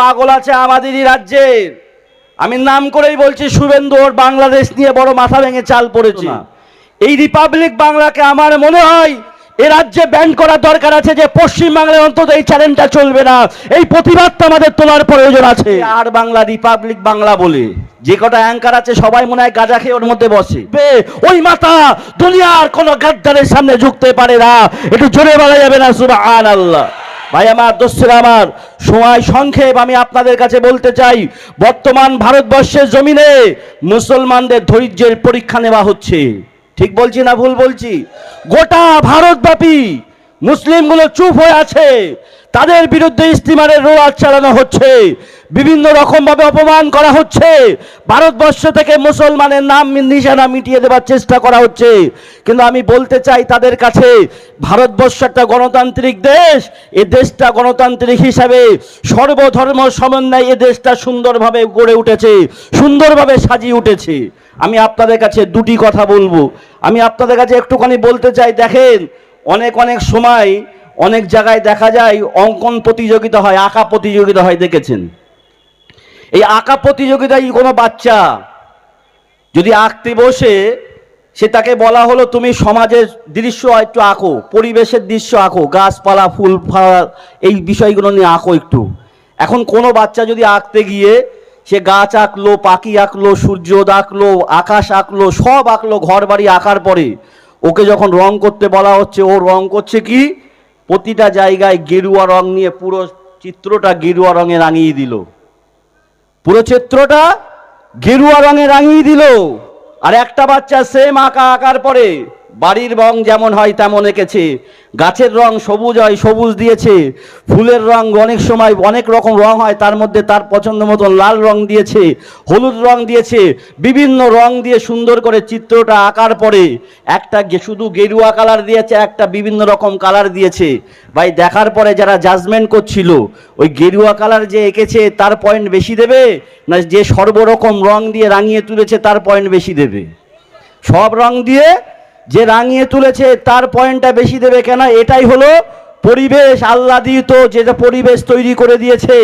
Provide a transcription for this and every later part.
পাগল আছে আমাদেরই রাজ্যের আমি নাম করেই বলছি শুভেন্দু ওর বাংলাদেশ নিয়ে বড় মাথা ভেঙে চাল পড়েছে। এই রিপাবলিক বাংলাকে আমার মনে হয় এ রাজ্যে ব্যান করার দরকার আছে যে পশ্চিম বাংলায় অন্তত এই চ্যালেঞ্জটা চলবে না। এই প্রতিবাদটা আমাদের তোলার প্রয়োজন আছে। আর বাংলা রিপাবলিক বাংলা বলে। যে কটা অ্যাঙ্কার আছে সবাই মনে হয় গাঁজা খেয়ে ওর মধ্যে বসে। বে, ওই মাথা দুনিয়ার কোনো গাদ্দারের সামনে ঝুঁকতে পারে না। একটু জোরে বলা যাবে না সুবাহ আল্লাহ ভাই আমার দোস্তের আমার, সময় সংক্ষেপ আমি আপনাদের কাছে বলতে চাই, বর্তমান ভারতবর্ষের জমিনে মুসলমানদের ধৈর্যের পরীক্ষা নেওয়া হচ্ছে। ঠিক বলছি না ভুল বলছি? গোটা ভারতব্যাপী মুসলিমগুলো চুপ হয়ে আছে। তাদের বিরুদ্ধে স্টিমারের রোয়াজ চালানো হচ্ছে। বিভিন্ন রকমভাবে অপমান করা হচ্ছে। ভারতবর্ষ থেকে মুসলমানের নাম নিশানা মিটিয়ে দেওয়ার চেষ্টা করা হচ্ছে। কিন্তু আমি বলতে চাই তাদের কাছে, ভারতবর্ষ একটা গণতান্ত্রিক দেশ, এ দেশটা গণতান্ত্রিক হিসাবে সর্বধর্ম সমন্বয় এ দেশটা সুন্দরভাবে গড়ে উঠেছে, সুন্দরভাবে সাজিয়ে উঠেছে। আমি আপনাদের কাছে দুটি কথা বলব। আমি আপনাদের কাছে একটুখানি বলতে চাই, দেখেন অনেক অনেক সময় অনেক জায়গায় দেখা যায় অঙ্কন প্রতিযোগিতা হয়, আঁকা প্রতিযোগিতা হয়, দেখেছেন? এই আঁকা প্রতিযোগিতায় কোনো বাচ্চা যদি আঁকতে বসে, সে তাকে বলা হলো, তুমি সমাজের দৃশ্য একটু আঁকো, পরিবেশের দৃশ্য আঁকো, গাছপালা, ফুল, ফল, এই বিষয়গুলো নিয়ে আঁকো একটু। এখন কোনো বাচ্চা যদি আঁকতে গিয়ে, সে গাছ আঁকলো, পাখি আঁকলো সূর্য আঁকলো, আকাশ আঁকলো, সব আঁকলো ঘর বাড়ি আঁকার পরে ওকে যখন রং করতে বলা হচ্ছে, ও রং করছে কি? প্রতিটা জায়গায় গেরুয়া রং নিয়ে পুরো চিত্রটা গেরুয়া রঙে রাঙিয়ে দিল। পুরো চিত্রটা গেরুয়া রঙে রাঙিয়ে দিল। আর একটা বাচ্চা সেম আঁকা আঁকার পরে বাড়ির রং যেমন হয় তেমন এঁকেছে। গাছের রং সবুজ হয়, সবুজ দিয়েছে। ফুলের রং অনেক সময় অনেক রকম রং হয়, তার মধ্যে তার পছন্দ মতন লাল রং দিয়েছে, হলুদ রং দিয়েছে, বিভিন্ন রং দিয়ে সুন্দর করে চিত্রটা আঁকার পরে একটা শুধু গেরুয়া কালার দিয়েছে, একটা বিভিন্ন রকম কালার দিয়েছে। ভাই, দেখার পরে যারা জাজমেন্ট করছিল, ওই গেরুয়া কালার যে এঁকেছে তার পয়েন্ট বেশি দেবে? না যে সর্বরকম রং দিয়ে রাঙিয়ে তুলেছে তার পয়েন্ট বেশি দেবে? সব রং দিয়ে যে রাঙিয়ে তুলেছে তার পয়েন্টটা বেশি দেবে কেন? এটাই হলো পরিবেশ আহ্লাদিত যেটা পরিবেশ তৈরি করে দিয়েছে,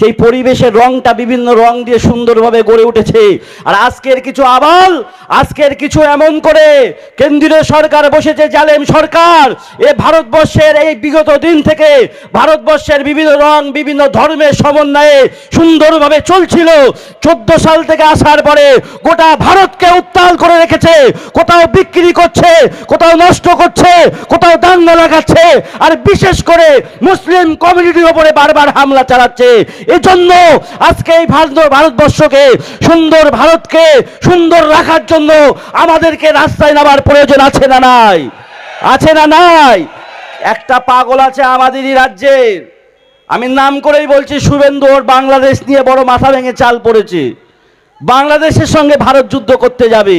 সেই পরিবেশের রংটা বিভিন্ন রং দিয়ে সুন্দরভাবে গড়ে উঠেছে। আর আজকের কিছু আবাল, আজকের কিছু এমন করে, কেন্দ্রীয় সরকার বসেছে, জালেম সরকার। এ ভারতবর্ষের এই বিগত দিন থেকে ভারতবর্ষের বিভিন্ন রং, বিভিন্ন ধর্মের সমন্বয়ে সুন্দরভাবে চলছিল। চোদ্দ সাল থেকে আসার পরে গোটা ভারতকে উত্তাল করে রেখেছে, কোথাও বিক্রি করছে, কোথাও নষ্ট করছে, কোথাও দাঙ্গা লাগাচ্ছে, আর বিশেষ করে মুসলিম কমিউনিটির উপরে বারবার হামলা চালাচ্ছে। এজন্য আজকে এই ভারত ভারতবর্ষকে সুন্দর ভারতকে সুন্দর রাখার জন্য আমাদেরকে রাস্তায় নামার প্রয়োজন আছে না নাই? আছে না নাই? একটা পাগল আছে আমাদেরই রাজ্যের। আমি নাম করেই বলছি, শুভেন্দু ওর বাংলাদেশ নিয়ে বড় মাথা ভেঙে চাল পড়েছে। বাংলাদেশের সঙ্গে ভারত যুদ্ধ করতে যাবে।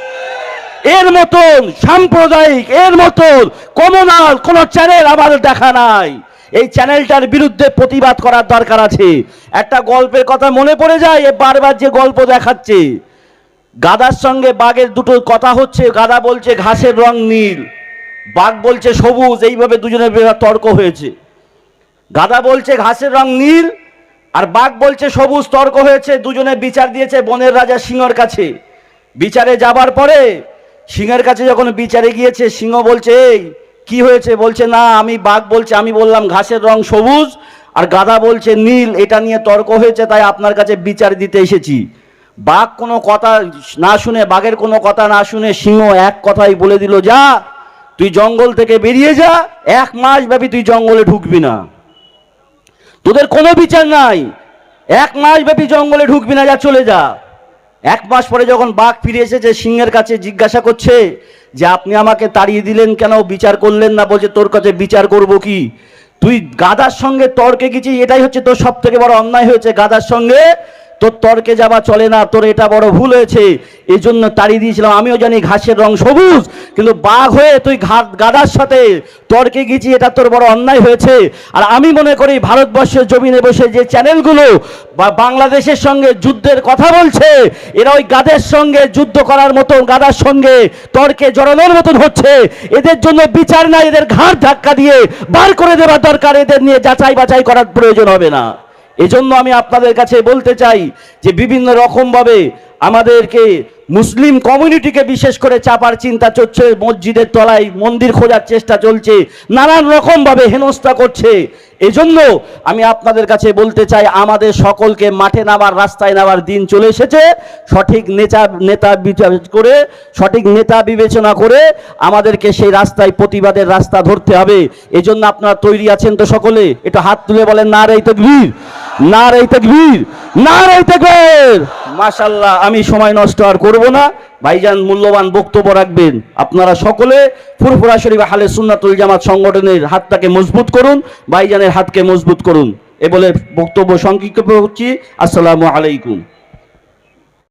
এর মতন সাম্প্রদায়িক, এর মতন কমনাল, কোন চ্যানেল আমাদের দেখা নাই। এই চ্যানেলটার বিরুদ্ধে প্রতিবাদ করার দরকার আছে। একটা গল্পের কথা মনে পড়ে যায়, এ বারবার যে গল্প দেখাচ্ছে। গাদার সঙ্গে বাঘের দুটো কথা হচ্ছে, গাদা বলছে ঘাসের রং নীল, বাঘ বলছে সবুজ, এইভাবে দুজনের তর্ক হয়েছে। গাদা বলছে ঘাসের রং নীল, আর বাঘ বলছে সবুজ তর্ক হয়েছে, দুজনে বিচার দিয়েছে বনের রাজা সিংহর কাছে। বিচারে যাবার পরে সিংহের কাছে যখন বিচারে গিয়েছে, সিংহ বলছে, এই, কি হয়েছে? বলছে, না, আমি বাঘ বলছে, আমি বললাম, ঘাসের রং সবুজ, আর গাধা বলছে, নীল, এটা নিয়ে তর্ক হয়েছে, তাই আপনার কাছে বিচার দিতে এসেছি। বাঘ কোনো কথা না শুনে, বাঘের কোনো কথা না শুনে সিংহ এক কথাই বলে দিল, যা, তুই জঙ্গল থেকে বেরিয়ে যা, এক মাস ব্যাপী তুই জঙ্গলে ঢুকবি না। তোদের কোনো বিচার নাই। এক মাস ব্যাপী জঙ্গলে ঢুকবি না, যা, চলে যা। এক মাস পরে যখন বাঘ ফিরে এসেছে, সিংহের কাছে জিজ্ঞাসা করছে যে, আপনি আমাকে তাড়িয়ে দিলেন কেন? বিচার করলেন না বলছে, তোর কাছে বিচার করব কি? তুই গাদার সঙ্গে তর্কে গেছিস, এটাই হচ্ছে তোর সব থেকে বড় অন্যায় হয়েছে গাদার সঙ্গে। তোর তর্কে যাওয়া চলে না, তোর এটা বড় ভুল হয়েছে। এই জন্য তাড়িয়ে দিয়েছিলাম। আমিও জানি ঘাসের রং সবুজ, কিন্তু বাঘ হয়ে তুই গাদার সাথে তর্কে গেছি, এটা তোর বড় অন্যায় হয়েছে। আর আমি মনে করি ভারতবর্ষের জমিনে বসে যে চ্যানেলগুলো বা বাংলাদেশের সঙ্গে যুদ্ধের কথা বলছে, এরা ওই গাদের সঙ্গে যুদ্ধ করার মতো, গাদার সঙ্গে তর্কে জড়ানোর মতন হচ্ছে। এদের জন্য বিচার নাই, এদের ঘাড় ধাক্কা দিয়ে বার করে দেওয়া দরকার, এদের নিয়ে যাচাই বাছাই করার প্রয়োজন হবে না। এজন্য আমি আপনাদের কাছে বলতে চাই যে বিভিন্ন রকমভাবে আমাদেরকে মুসলিম কমিউনিটিকে বিশেষ করে চাপার চিন্তা চলছে, মসজিদের তলায় মন্দির খোঁজার চেষ্টা চলছে, নানান রকমভাবে হেনস্থা করছে। এজন্য আমি আপনাদের কাছে বলতে চাই, আমাদের সকলকে মাঠে নামার, রাস্তায় নামার দিন চলে এসেছে। সঠিক নেতা নেতা বিচার করে, সঠিক নেতা বিবেচনা করে আমাদেরকে সেই রাস্তায় প্রতিবাদের রাস্তা ধরতে হবে। এজন্য আপনারা তৈরি আছেন তো সকলে? এটা হাত তুলে বলেন, না রে তকবীর না না আমি সময় নষ্ট আর করব না। ভাইজান, মূল্যবান বক্তব্য রাখবেন। আপনারা সকলে ফুরফুরা শরীফ হালে সুন্নাতুল জামাত সংগঠনের হাতটাকে মজবুত করুন, ভাইজানের হাতকে মজবুত করুন। এ বলে বক্তব্য সংক্ষিপ্ত হচ্ছি আসসালামু আলাইকুম।